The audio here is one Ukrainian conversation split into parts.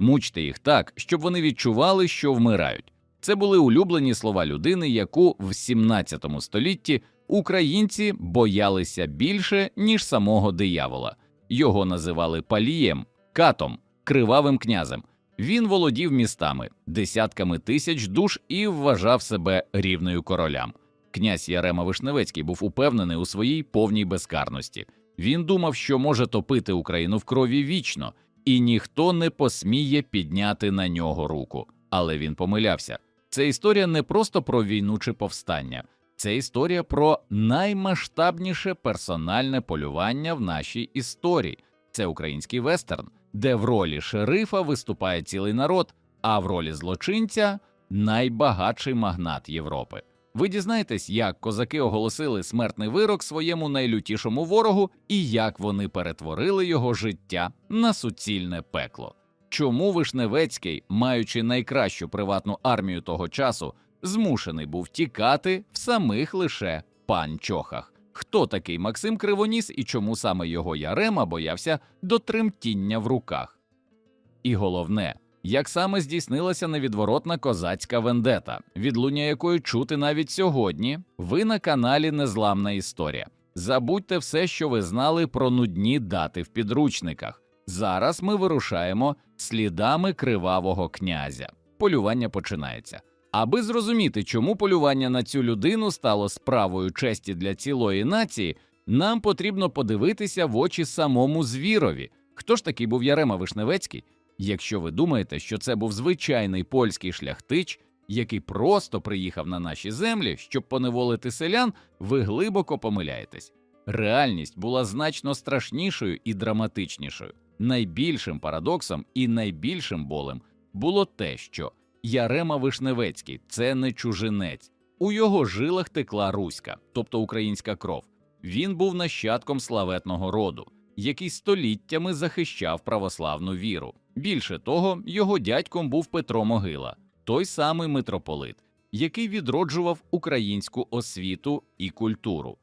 Мучте їх так, щоб вони відчували, що вмирають. Це були улюблені слова людини, яку в 17 столітті українці боялися більше, ніж самого диявола. Його називали палієм, катом, кривавим князем. Він володів містами, десятками тисяч душ і вважав себе рівною королям. Князь Ярема Вишневецький був упевнений у своїй повній безкарності. Він думав, що може топити Україну в крові вічно, і ніхто не посміє підняти на нього руку. Але він помилявся. Це історія не просто про війну чи повстання, це історія про наймасштабніше персональне полювання в нашій історії. Це український вестерн, де в ролі шерифа виступає цілий народ, а в ролі злочинця найбагатший магнат Європи. Ви дізнаєтесь, як козаки оголосили смертний вирок своєму найлютішому ворогу і як вони перетворили його життя на суцільне пекло. Чому Вишневецький, маючи найкращу приватну армію того часу, змушений був тікати в самих лише панчохах? Хто такий Максим Кривоніс і чому саме його Ярема боявся до тремтіння в руках? І головне, як саме здійснилася невідворотна козацька вендета, відлуння якої чути навіть сьогодні, ви на каналі Незламна Історія. Забудьте все, що ви знали про нудні дати в підручниках. Зараз ми вирушаємо слідами кривавого князя. Полювання починається. Аби зрозуміти, чому полювання на цю людину стало справою честі для цілої нації, нам потрібно подивитися в очі самому звірові. Хто ж такий був Ярема Вишневецький? Якщо ви думаєте, що це був звичайний польський шляхтич, який просто приїхав на наші землі, щоб поневолити селян, ви глибоко помиляєтесь. Реальність була значно страшнішою і драматичнішою. Найбільшим парадоксом і найбільшим болем було те, що Ярема Вишневецький це не чужинець. У його жилах текла руська, тобто українська кров. Він був нащадком славетного роду, який століттями захищав православну віру. Більше того, його дядьком був Петро Могила, той самий митрополит, який відроджував українську освіту і культуру.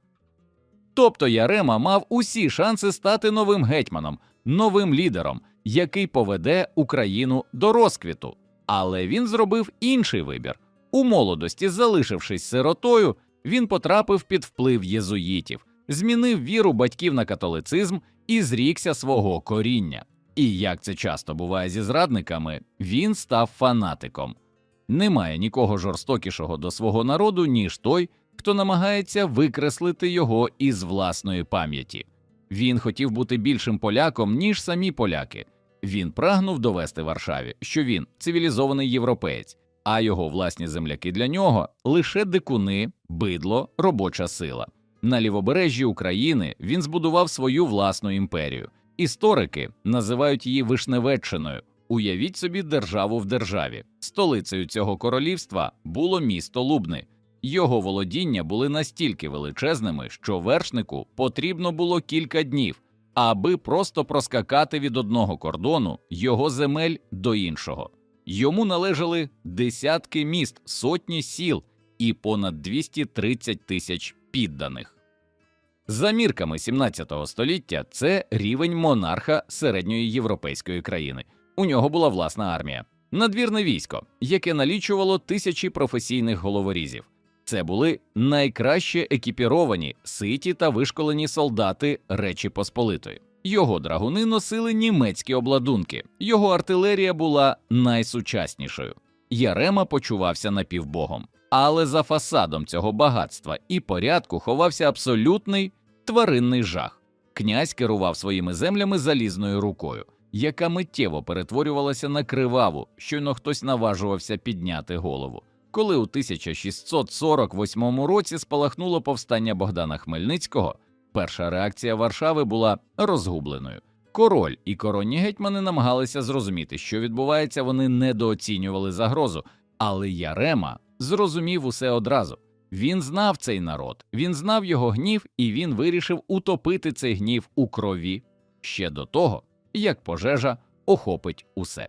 Тобто Ярема мав усі шанси стати новим гетьманом, новим лідером, який поведе Україну до розквіту. Але він зробив інший вибір. У молодості, залишившись сиротою, він потрапив під вплив єзуїтів, змінив віру батьків на католицизм і зрікся свого коріння. І як це часто буває зі зрадниками, він став фанатиком. Немає нікого жорстокішого до свого народу, ніж той, хто намагається викреслити його із власної пам'яті. Він хотів бути більшим поляком, ніж самі поляки. Він прагнув довести Варшаві, що він цивілізований європеєць, а його власні земляки для нього лише дикуни, бидло, робоча сила. На лівобережжі України він збудував свою власну імперію. Історики називають її Вишневеччиною. Уявіть собі державу в державі. Столицею цього королівства було місто Лубни. Його володіння були настільки величезними, що вершнику потрібно було кілька днів, аби просто проскакати від одного кордону його земель до іншого. Йому належали десятки міст, сотні сіл і понад 230 тисяч підданих. За мірками 17 століття це рівень монарха середньої європейської країни. У нього була власна армія, надвірне військо, яке налічувало тисячі професійних головорізів. Це були найкраще екіпіровані, ситі та вишколені солдати Речі Посполитої. Його драгуни носили німецькі обладунки, його артилерія була найсучаснішою. Ярема почувався напівбогом. Але за фасадом цього багатства і порядку ховався абсолютний тваринний жах. Князь керував своїми землями залізною рукою, яка миттєво перетворювалася на криваву, щойно хтось наважувався підняти голову. Коли у 1648 році спалахнуло повстання Богдана Хмельницького, перша реакція Варшави була розгубленою. Король і коронні гетьмани намагалися зрозуміти, що відбувається, вони недооцінювали загрозу, але Ярема зрозумів усе одразу. Він знав цей народ, він знав його гнів, і він вирішив утопити цей гнів у крові ще до того, як пожежа охопить усе.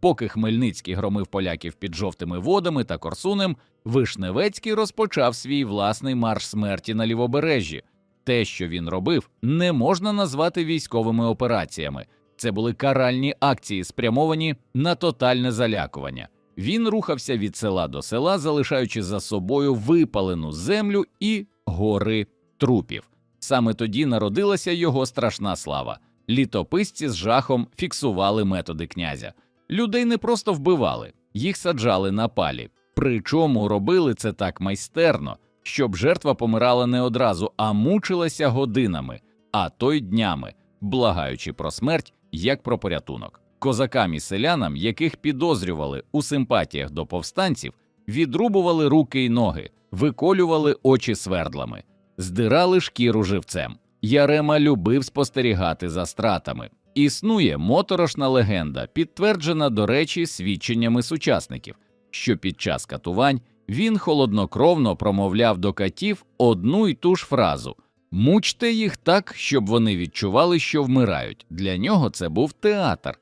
Поки Хмельницький громив поляків під жовтими водами та Корсунем, Вишневецький розпочав свій власний марш смерті на лівобережжі. Те, що він робив, не можна назвати військовими операціями. Це були каральні акції, спрямовані на тотальне залякування. Він рухався від села до села, залишаючи за собою випалену землю і гори трупів. Саме тоді народилася його страшна слава. Літописці з жахом фіксували методи князя. Людей не просто вбивали, їх саджали на палі. Причому робили це так майстерно, щоб жертва помирала не одразу, а мучилася годинами, а то й днями, благаючи про смерть як про порятунок. Козакам і селянам, яких підозрювали у симпатіях до повстанців, відрубували руки й ноги, виколювали очі свердлами, здирали шкіру живцем. Ярема любив спостерігати за стратами. Існує моторошна легенда, підтверджена, до речі, свідченнями сучасників, що під час катувань він холоднокровно промовляв до катів одну й ту ж фразу Мучте їх так, щоб вони відчували, що вмирають. Для нього це був театр.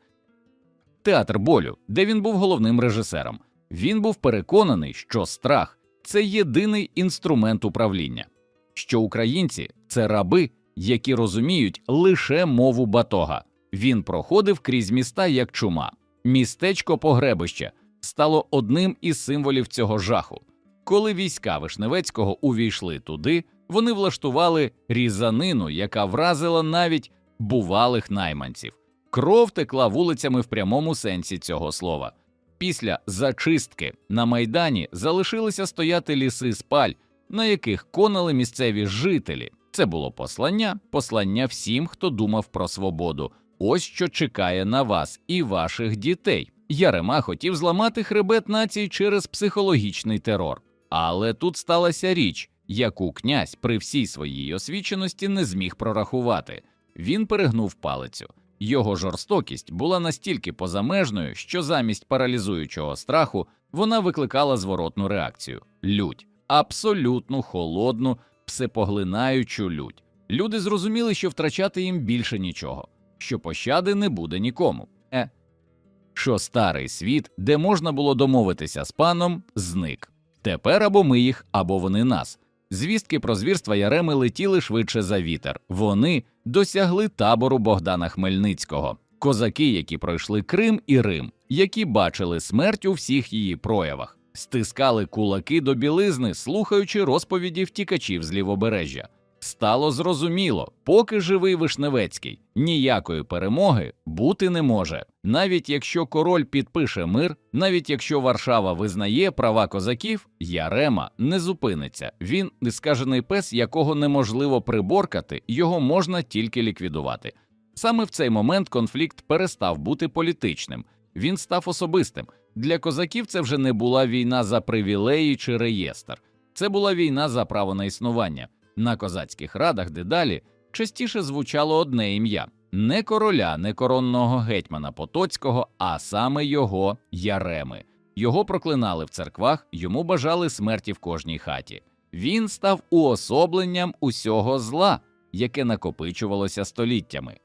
Театр болю, де він був головним режисером. Він був переконаний, що страх це єдиний інструмент управління, що українці це раби, які розуміють лише мову батога. Він проходив крізь міста як чума. Містечко Погребище стало одним із символів цього жаху. Коли війська Вишневецького увійшли туди, вони влаштували різанину, яка вразила навіть бувалих найманців. Кров текла вулицями в прямому сенсі цього слова. Після зачистки на майдані залишилися стояти ліси спаль, на яких конали місцеві жителі. Це було послання, послання всім, хто думав про свободу. Ось що чекає на вас і ваших дітей. Ярема хотів зламати хребет нації через психологічний терор. Але тут сталася річ, яку князь при всій своїй освіченості не зміг прорахувати. Він перегнув палицю. Його жорстокість була настільки позамежною, що замість паралізуючого страху вона викликала зворотну реакцію лють, абсолютну холодну, всепоглинаючу лють. Люди зрозуміли, що втрачати їм більше нічого, що пощади не буде нікому. Е, що старий світ, де можна було домовитися з паном, зник. Тепер або ми їх, або вони нас. Звістки про звірства Яреми летіли швидше за вітер. Вони досягли табору Богдана Хмельницького, козаки, які пройшли Крим і Рим, які бачили смерть у всіх її проявах, стискали кулаки до білизни, слухаючи розповіді втікачів з лівобережжя. Стало зрозуміло, поки живий Вишневецький, ніякої перемоги бути не може. Навіть якщо король підпише мир, навіть якщо Варшава визнає права козаків, Ярема не зупиниться. Він нескажений пес, якого неможливо приборкати, його можна тільки ліквідувати. Саме в цей момент конфлікт перестав бути політичним, він став особистим. Для козаків це вже не була війна за привілеї чи реєстр, це була війна за право на існування. На козацьких радах дедалі частіше звучало одне ім'я не короля, не коронного гетьмана Потоцького, а саме його Яреми. Його проклинали в церквах, йому бажали смерті в кожній хаті. Він став уособленням усього зла, яке накопичувалося століттями.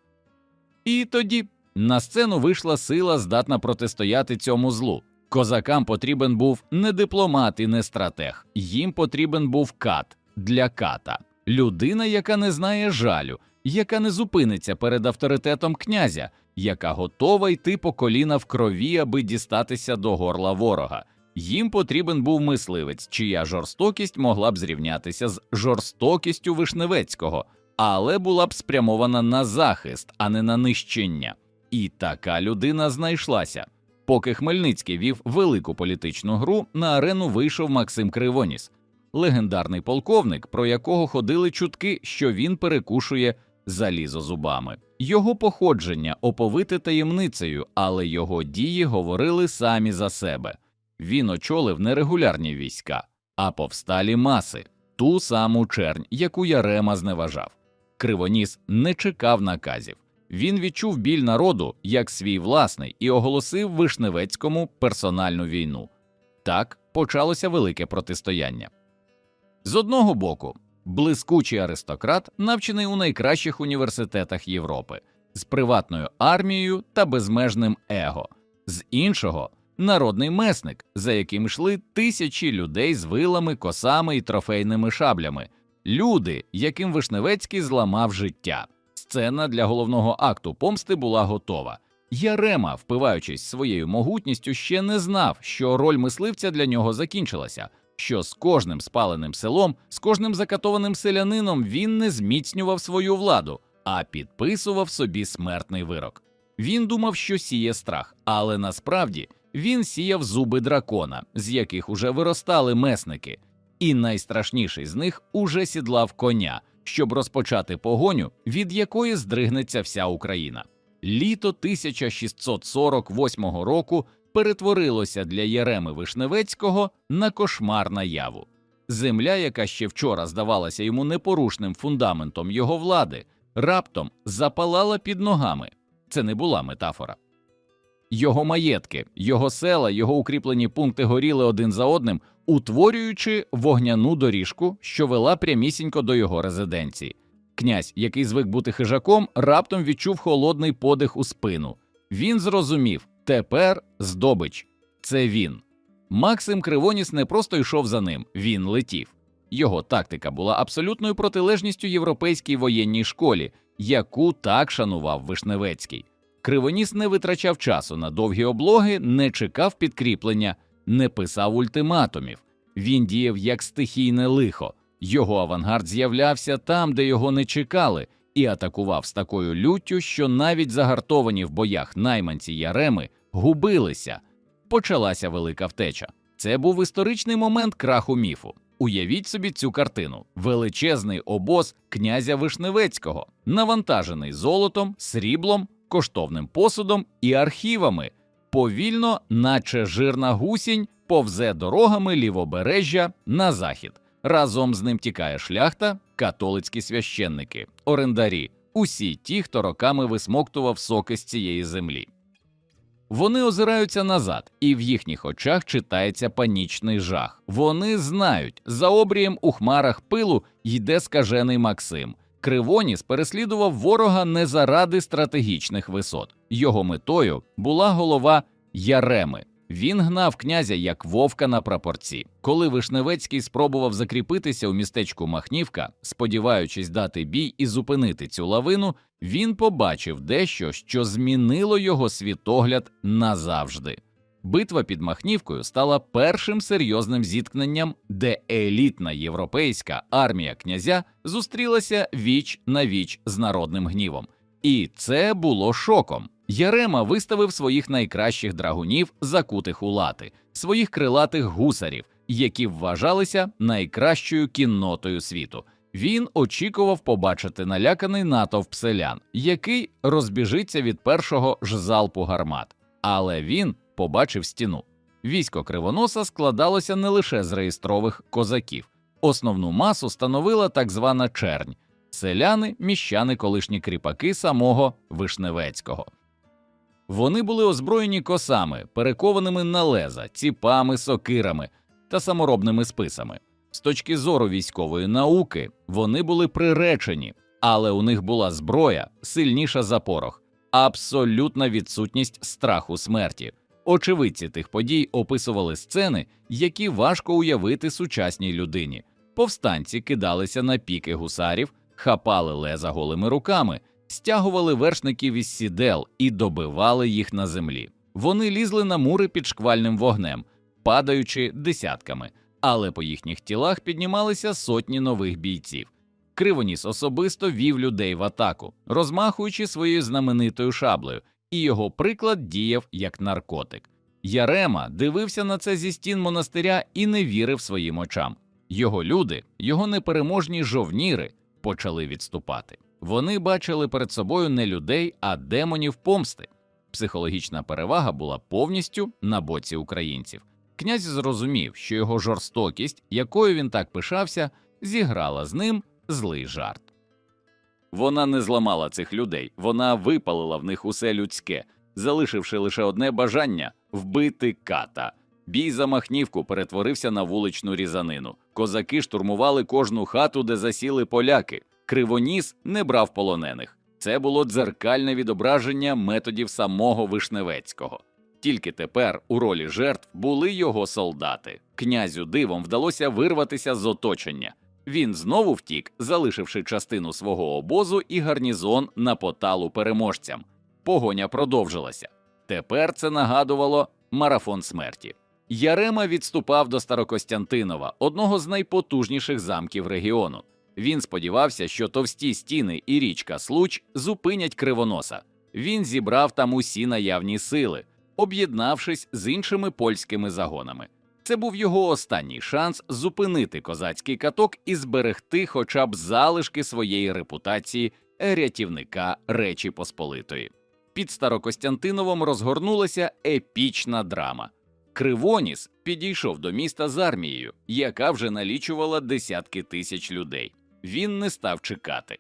І тоді на сцену вийшла сила, здатна протистояти цьому злу. Козакам потрібен був не дипломат і не стратег, їм потрібен був кат для ката, людина, яка не знає жалю, яка не зупиниться перед авторитетом князя, яка готова йти по коліна в крові, аби дістатися до горла ворога. Їм потрібен був мисливець, чия жорстокість могла б зрівнятися з жорстокістю Вишневецького, але була б спрямована на захист, а не на нищення. І така людина знайшлася. Поки Хмельницький вів велику політичну гру, на арену вийшов Максим Кривоніс, легендарний полковник, про якого ходили чутки, що він перекушує залізо зубами. Його походження оповите таємницею, але його дії говорили самі за себе. Він очолив нерегулярні війська, а повсталі маси, ту саму чернь, яку Ярема зневажав. Кривоніс не чекав наказів. Він відчув біль народу як свій власний і оголосив Вишневецькому персональну війну. Так почалося велике протистояння. З одного боку, блискучий аристократ, навчений у найкращих університетах Європи, з приватною армією та безмежним его, з іншого народний месник, за яким йшли тисячі людей з вилами, косами і трофейними шаблями, люди, яким Вишневецький зламав життя. Сцена для головного акту помсти була готова. Ярема, впиваючись своєю могутністю, ще не знав, що роль мисливця для нього закінчилася, що з кожним спаленим селом, з кожним закатованим селянином він не зміцнював свою владу, а підписував собі смертний вирок. Він думав, що сіє страх, але насправді він сіяв зуби дракона, з яких уже виростали месники, і найстрашніший з них уже сідлав коня, щоб розпочати погоню, від якої здригнеться вся Україна. Літо 1648 року перетворилося для Єреми Вишневецького на кошмар наяву. Земля, яка ще вчора здавалася йому непорушним фундаментом його влади, раптом запалала під ногами. Це не була метафора. Його маєтки, його села, його укріплені пункти горіли один за одним, утворюючи вогняну доріжку, що вела прямісінько до його резиденції. Князь, який звик бути хижаком, раптом відчув холодний подих у спину. Він зрозумів тепер здобич це він. Максим Кривоніс не просто йшов за ним, він летів. Його тактика була абсолютною протилежністю європейській воєнній школі, яку так шанував Вишневецький. Кривоніс не витрачав часу на довгі облоги, не чекав підкріплення, не писав ультиматумів. Він діяв як стихійне лихо. Його авангард з'являвся там, де його не чекали, і атакував з такою люттю, що навіть загартовані в боях найманці Яреми губилися. Почалася велика втеча. Це був історичний момент краху міфу. Уявіть собі цю картину: величезний обоз князя Вишневецького, навантажений золотом, сріблом, коштовним посудом і архівами. Повільно, наче жирна гусінь, повзе дорогами лівобережжя на захід. Разом з ним тікає шляхта, католицькі священники, орендарі, усі ті, хто роками висмоктував соки з цієї землі. Вони озираються назад, і в їхніх очах читається панічний жах. Вони знають, за обрієм у хмарах пилу йде скажений Максим. Кривоніс переслідував ворога не заради стратегічних висот. Його метою була голова Яреми. Він гнав князя як вовка на прапорці. Коли Вишневецький спробував закріпитися у містечку Махнівка, сподіваючись дати бій і зупинити цю лавину, він побачив дещо, що змінило його світогляд назавжди. Битва під Махнівкою стала першим серйозним зіткненням, де елітна європейська армія князя зустрілася віч на віч з народним гнівом. І це було шоком. Ярема виставив своїх найкращих драгунів, закутих у лати, своїх крилатих гусарів, які вважалися найкращою кіннотою світу. Він очікував побачити наляканий натовп селян, який розбіжиться від першого ж залпу гармат. Але він побачив стіну. Військо кривоноса складалося не лише з реєстрових козаків. Основну масу становила так звана чернь селяни, міщани, колишні кріпаки самого Вишневецького. Вони були озброєні косами, перекованими на леза, ціпами, сокирами та саморобними списами. З точки зору військової науки вони були приречені, але у них була зброя сильніша за порох, абсолютна відсутність страху смерті. Очевидці тих подій описували сцени, які важко уявити сучасній людині. Повстанці кидалися на піки гусарів, хапали леза голими руками, стягували вершників із сідел і добивали їх на землі. Вони лізли на мури під шквальним вогнем, падаючи десятками, але по їхніх тілах піднімалися сотні нових бійців. Кривоніс особисто вів людей в атаку, розмахуючи своєю знаменитою шаблею, і його приклад діяв як наркотик. Ярема дивився на це зі стін монастиря і не вірив своїм очам. Його люди, його непереможні жовніри, почали відступати. Вони бачили перед собою не людей, а демонів помсти. Психологічна перевага була повністю на боці українців. Князь зрозумів, що його жорстокість, якою він так пишався, зіграла з ним злий жарт. Вона не зламала цих людей, вона випалила в них усе людське, залишивши лише одне бажання вбити ката. Бій за Махнівку перетворився на вуличну різанину. Козаки штурмували кожну хату, де засіли поляки. Кривоніс не брав полонених. Це було дзеркальне відображення методів самого Вишневецького. Тільки тепер у ролі жертв були його солдати. Князю дивом вдалося вирватися з оточення. Він знову втік, залишивши частину свого обозу і гарнізон на поталу переможцям. Погоня продовжилася. Тепер це нагадувало марафон смерті. Ярема відступав до Старокостянтинова, одного з найпотужніших замків регіону. Він сподівався, що товсті стіни і річка Случ зупинять кривоноса. Він зібрав там усі наявні сили, об'єднавшись з іншими польськими загонами. Це був його останній шанс зупинити козацький каток і зберегти хоча б залишки своєї репутації рятівника Речі Посполитої. Під Старокостянтиновом розгорнулася епічна драма. Кривоніс підійшов до міста з армією, яка вже налічувала десятки тисяч людей. Він не став чекати.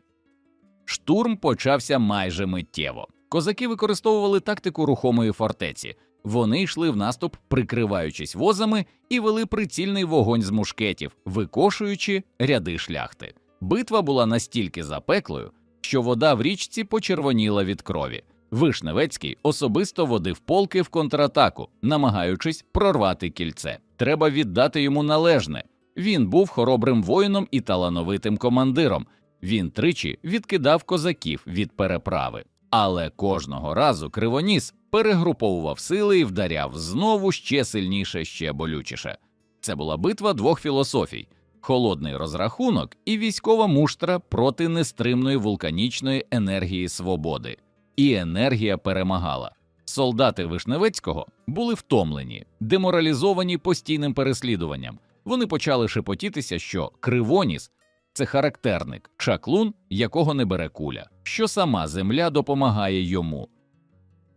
Штурм почався майже миттєво. Козаки використовували тактику рухомої фортеці. Вони йшли в наступ, прикриваючись возами, і вели прицільний вогонь з мушкетів, викошуючи ряди шляхти. Битва була настільки запеклою, що вода в річці почервоніла від крові. Вишневецький особисто водив полки в контратаку, намагаючись прорвати кільце. Треба віддати йому належне. Він був хоробрим воїном і талановитим командиром. Він тричі відкидав козаків від переправи. Але кожного разу Кривоніс перегруповував сили і вдаряв знову ще сильніше, ще болючіше. Це була битва двох філософій: холодний розрахунок і військова муштра проти нестримної вулканічної енергії свободи. І енергія перемагала. Солдати Вишневецького були втомлені, деморалізовані постійним переслідуванням. Вони почали шепотітися, що Кривоніс це характерник, чаклун, якого не бере куля, що сама земля допомагає йому.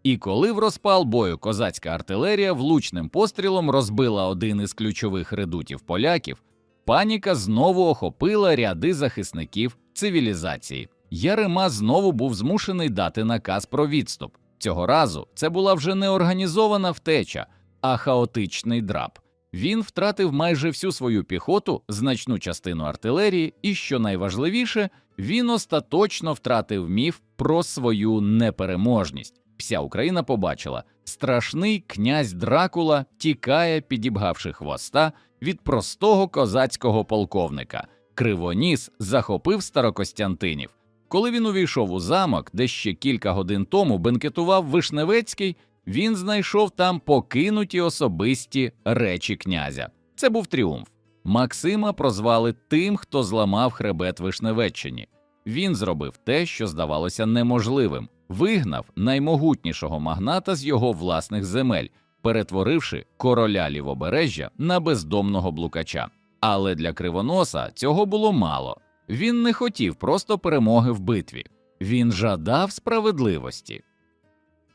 І коли в розпал бою козацька артилерія влучним пострілом розбила один із ключових редутів поляків, паніка знову охопила ряди захисників цивілізації. Ярема знову був змушений дати наказ про відступ. Цього разу це була вже не організована втеча, а хаотичний драп. Він втратив майже всю свою піхоту, значну частину артилерії, і, що найважливіше, він остаточно втратив міф про свою непереможність. Вся Україна побачила, страшний князь Дракула тікає, підібгавши хвоста від простого козацького полковника. Кривоніс захопив Старокостянтинів. Коли він увійшов у замок, де ще кілька годин тому бенкетував Вишневецький, він знайшов там покинуті особисті речі князя. Це був тріумф. Максима прозвали тим, хто зламав хребет Вишневеччині. Він зробив те, що здавалося неможливим, вигнав наймогутнішого магната з його власних земель, перетворивши короля лівобережжя на бездомного блукача. Але для кривоноса цього було мало. Він не хотів просто перемоги в битві, він жадав справедливості.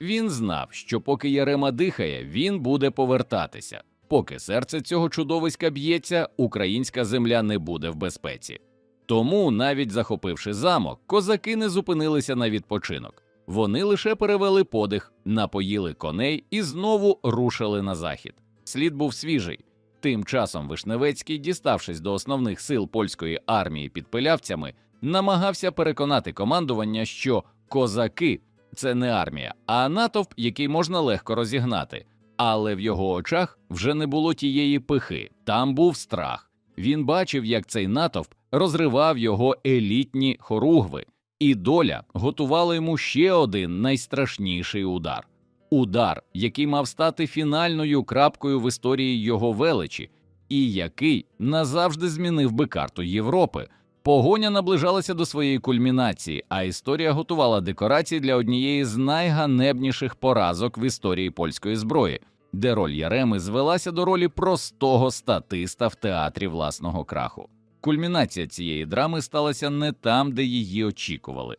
Він знав, що поки Ярема дихає, він буде повертатися. Поки серце цього чудовиська б'ється, українська земля не буде в безпеці. Тому, навіть захопивши замок, козаки не зупинилися на відпочинок. Вони лише перевели подих, напоїли коней і знову рушили на захід. Слід був свіжий. Тим часом Вишневецький, діставшись до основних сил польської армії під пилявцями, намагався переконати командування, що козаки це не армія, а натовп, який можна легко розігнати. Але в його очах вже не було тієї пихи, там був страх. Він бачив, як цей натовп розривав його елітні хоругви, і доля готувала йому ще один найстрашніший удар удар, який мав стати фінальною крапкою в історії його величі, і який назавжди змінив би карту Європи. Погоня наближалася до своєї кульмінації, а історія готувала декорації для однієї з найганебніших поразок в історії польської зброї, де роль Яреми звелася до ролі простого статиста в театрі власного краху. Кульмінація цієї драми сталася не там, де її очікували.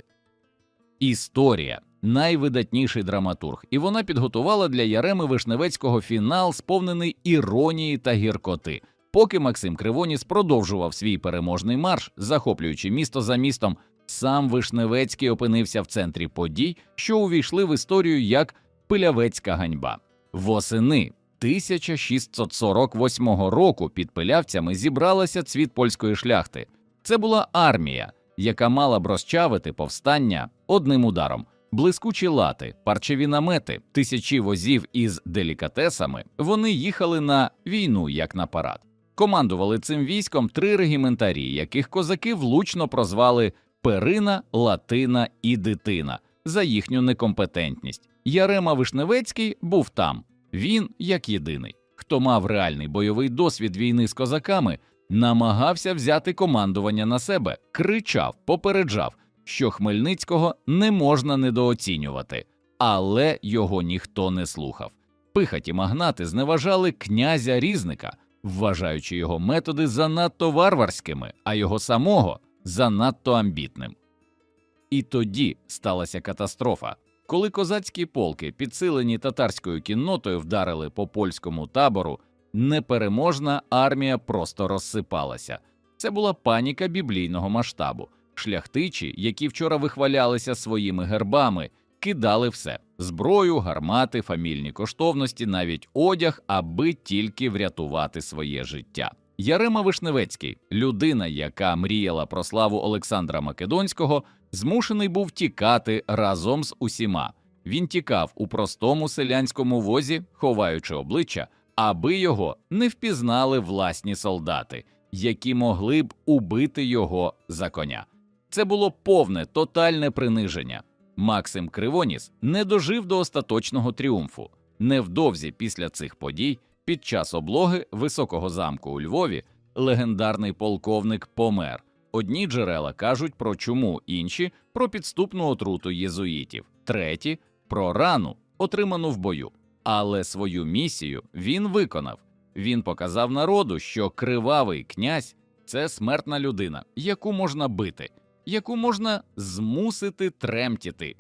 Історія найвидатніший драматург, і вона підготувала для Яреми Вишневецького фінал, сповнений іронії та гіркоти. Поки Максим Кривоніс продовжував свій переможний марш, захоплюючи місто за містом, сам Вишневецький опинився в центрі подій, що увійшли в історію як Пилявецька ганьба. Восени 1648 року під пилявцями зібралася цвіт польської шляхти. Це була армія, яка мала б розчавити повстання одним ударом. Блискучі лати, парчеві намети, тисячі возів із делікатесами вони їхали на війну як на парад. Командували цим військом три регіментарі, яких козаки влучно прозвали Перина, Латина і Дитина за їхню некомпетентність. Ярема Вишневецький був там. Він, як єдиний, хто мав реальний бойовий досвід війни з козаками, намагався взяти командування на себе, кричав, попереджав, що Хмельницького не можна недооцінювати, але його ніхто не слухав. Пихаті магнати зневажали князя Різника, вважаючи його методи занадто варварськими, а його самого занадто амбітним. І тоді сталася катастрофа. Коли козацькі полки, підсилені татарською кіннотою, вдарили по польському табору, непереможна армія просто розсипалася. Це була паніка біблійного масштабу. Шляхтичі, які вчора вихвалялися своїми гербами, кидали все зброю, гармати, фамільні коштовності, навіть одяг, аби тільки врятувати своє життя. Ярема Вишневецький, людина, яка мріяла про славу Олександра Македонського, змушений був тікати разом з усіма. Він тікав у простому селянському возі, ховаючи обличчя, аби його не впізнали власні солдати, які могли б убити його за коня. Це було повне тотальне приниження. Максим Кривоніс не дожив до остаточного тріумфу. Невдовзі після цих подій, під час облоги високого замку у Львові, легендарний полковник помер. Одні джерела кажуть про чуму, інші про підступну отруту єзуїтів, треті про рану, отриману в бою. Але свою місію він виконав. Він показав народу, що кривавий князь це смертна людина, яку можна бити, яку можна змусити тремтіти.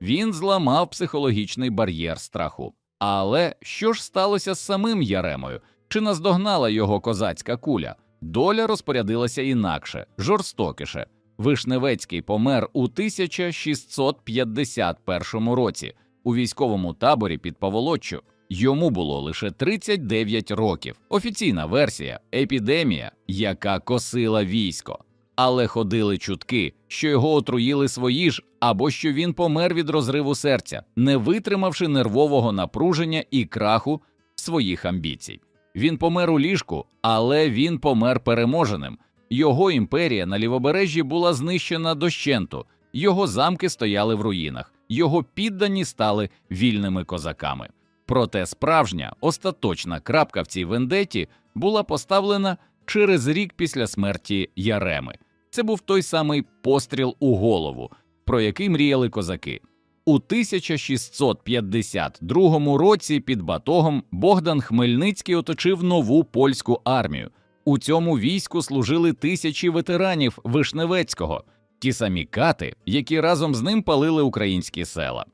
Він зламав психологічний бар'єр страху. Але що ж сталося з самим Яремою? Чи наздогнала його козацька куля? Доля розпорядилася інакше, жорстокіше. Вишневецький помер у 1651 році у військовому таборі під Паволоччю. Йому було лише 39 років. Офіційна версія епідемія, яка косила військо. Але ходили чутки, що його отруїли свої ж, або що він помер від розриву серця, не витримавши нервового напруження і краху своїх амбіцій. Він помер у ліжку, але він помер переможеним. Його імперія на лівобережжі була знищена дощенту, його замки стояли в руїнах, його піддані стали вільними козаками. Проте справжня остаточна крапка в цій вендеті була поставлена через рік після смерті Яреми. Це був той самий постріл у голову, про який мріяли козаки. У 1652 році під Батогом Богдан Хмельницький оточив нову польську армію. У цьому війську служили тисячі ветеранів Вишневецького, ті самі кати, які разом з ним палили українські села.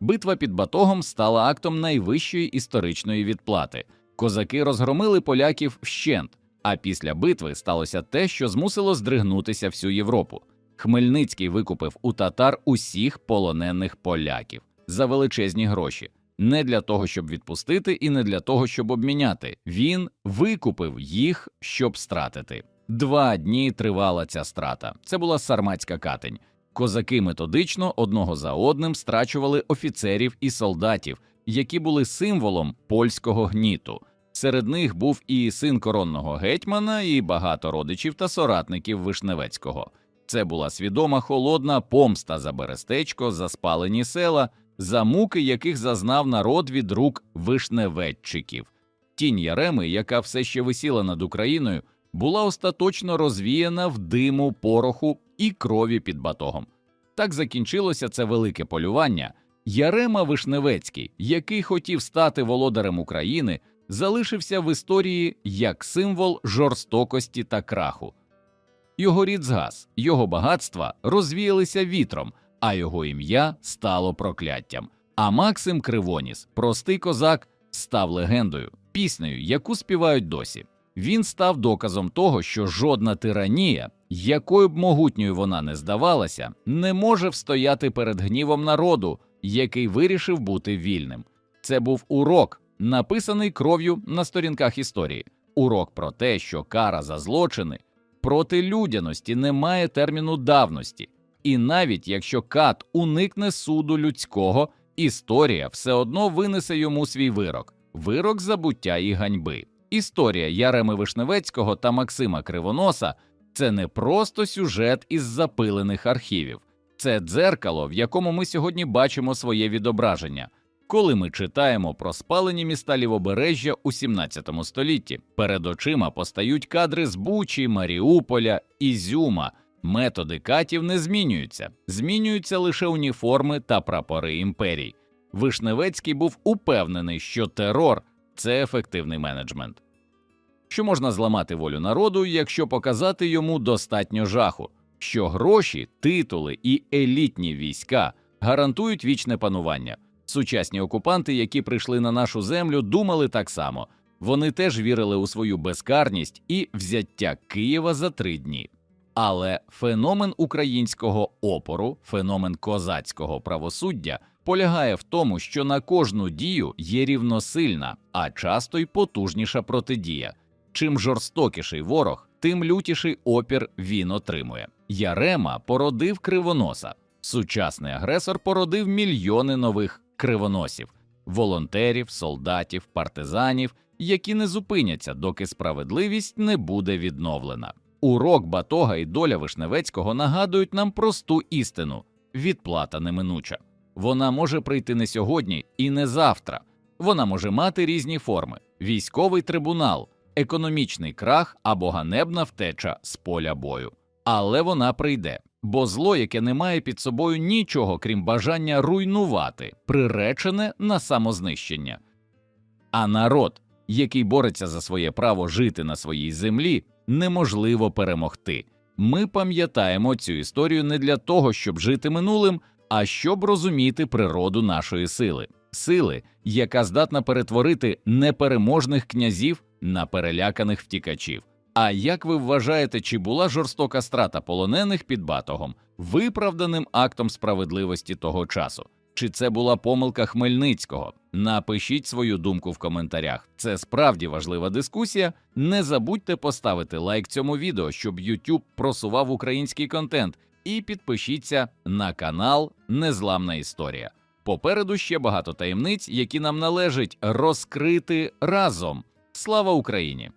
Битва під Батогом стала актом найвищої історичної відплати. Козаки розгромили поляків вщент, а після битви сталося те, що змусило здригнутися всю Європу. Хмельницький викупив у татар усіх полонених поляків за величезні гроші. Не для того, щоб відпустити, і не для того, щоб обміняти. Він викупив їх, щоб стратити. Два дні тривала ця страта. Це була сарматська катень. Козаки методично одного за одним страчували офіцерів і солдатів, які були символом польського гніту. Серед них був і син коронного гетьмана, і багато родичів та соратників Вишневецького. Це була свідома холодна помста за Берестечко, за спалені села, за муки, яких зазнав народ від рук вишневеччиків. Тінь Яреми, яка все ще висіла над Україною, була остаточно розвіяна в диму, пороху і крові під батогом. Так закінчилося це велике полювання. Ярема Вишневецький, який хотів стати володарем України, залишився в історії як символ жорстокості та краху. Його рід його багатства розвіялися вітром, а його ім'я стало прокляттям. А Максим Кривоніс, простий козак, став легендою, піснею, яку співають досі. Він став доказом того, що жодна тиранія, якою б могутньою вона не здавалася, не може встояти перед гнівом народу, який вирішив бути вільним. Це був урок, написаний кров'ю на сторінках історії. Урок про те, що кара за злочини проти людяності не має терміну давності, і навіть якщо кат уникне суду людського, історія все одно винесе йому свій вирок вирок забуття і ганьби. Історія Яреми Вишневецького та Максима Кривоноса це не просто сюжет із запилених архівів, це дзеркало, в якому ми сьогодні бачимо своє відображення. Коли ми читаємо про спалені міста лівобережжя у 17 столітті, перед очима постають кадри з Бучі, Маріуполя, Ізюма. Методи катів не змінюються, змінюються лише уніформи та прапори імперій. Вишневецький був упевнений, що терор це ефективний менеджмент, що можна зламати волю народу, якщо показати йому достатньо жаху, що гроші, титули і елітні війська гарантують вічне панування. Сучасні окупанти, які прийшли на нашу землю, думали так само. Вони теж вірили у свою безкарність і взяття Києва за три дні. Але феномен українського опору, феномен козацького правосуддя полягає в тому, що на кожну дію є рівносильна, а часто й потужніша протидія. Чим жорстокіший ворог, тим лютіший опір він отримує. Ярема породив кривоноса. Сучасний агресор породив мільйони нових кривоносів, волонтерів, солдатів, партизанів, які не зупиняться, доки справедливість не буде відновлена. Урок Батога і доля Вишневецького нагадують нам просту істину: відплата неминуча. Вона може прийти не сьогодні і не завтра. Вона може мати різні форми: військовий трибунал, економічний крах або ганебна втеча з поля бою. Але вона прийде, бо зло, яке не має під собою нічого, крім бажання руйнувати, приречене на самознищення. А народ, який бореться за своє право жити на своїй землі, неможливо перемогти. Ми пам'ятаємо цю історію не для того, щоб жити минулим, а щоб розуміти природу нашої сили, сили, яка здатна перетворити непереможних князів на переляканих втікачів. А як ви вважаєте, чи була жорстока страта полонених під батогом виправданим актом справедливості того часу? Чи це була помилка Хмельницького? Напишіть свою думку в коментарях. Це справді важлива дискусія. Не забудьте поставити лайк цьому відео, щоб YouTube просував український контент, і підпишіться на канал Незламна Історія. Попереду ще багато таємниць, які нам належить розкрити разом. Слава Україні!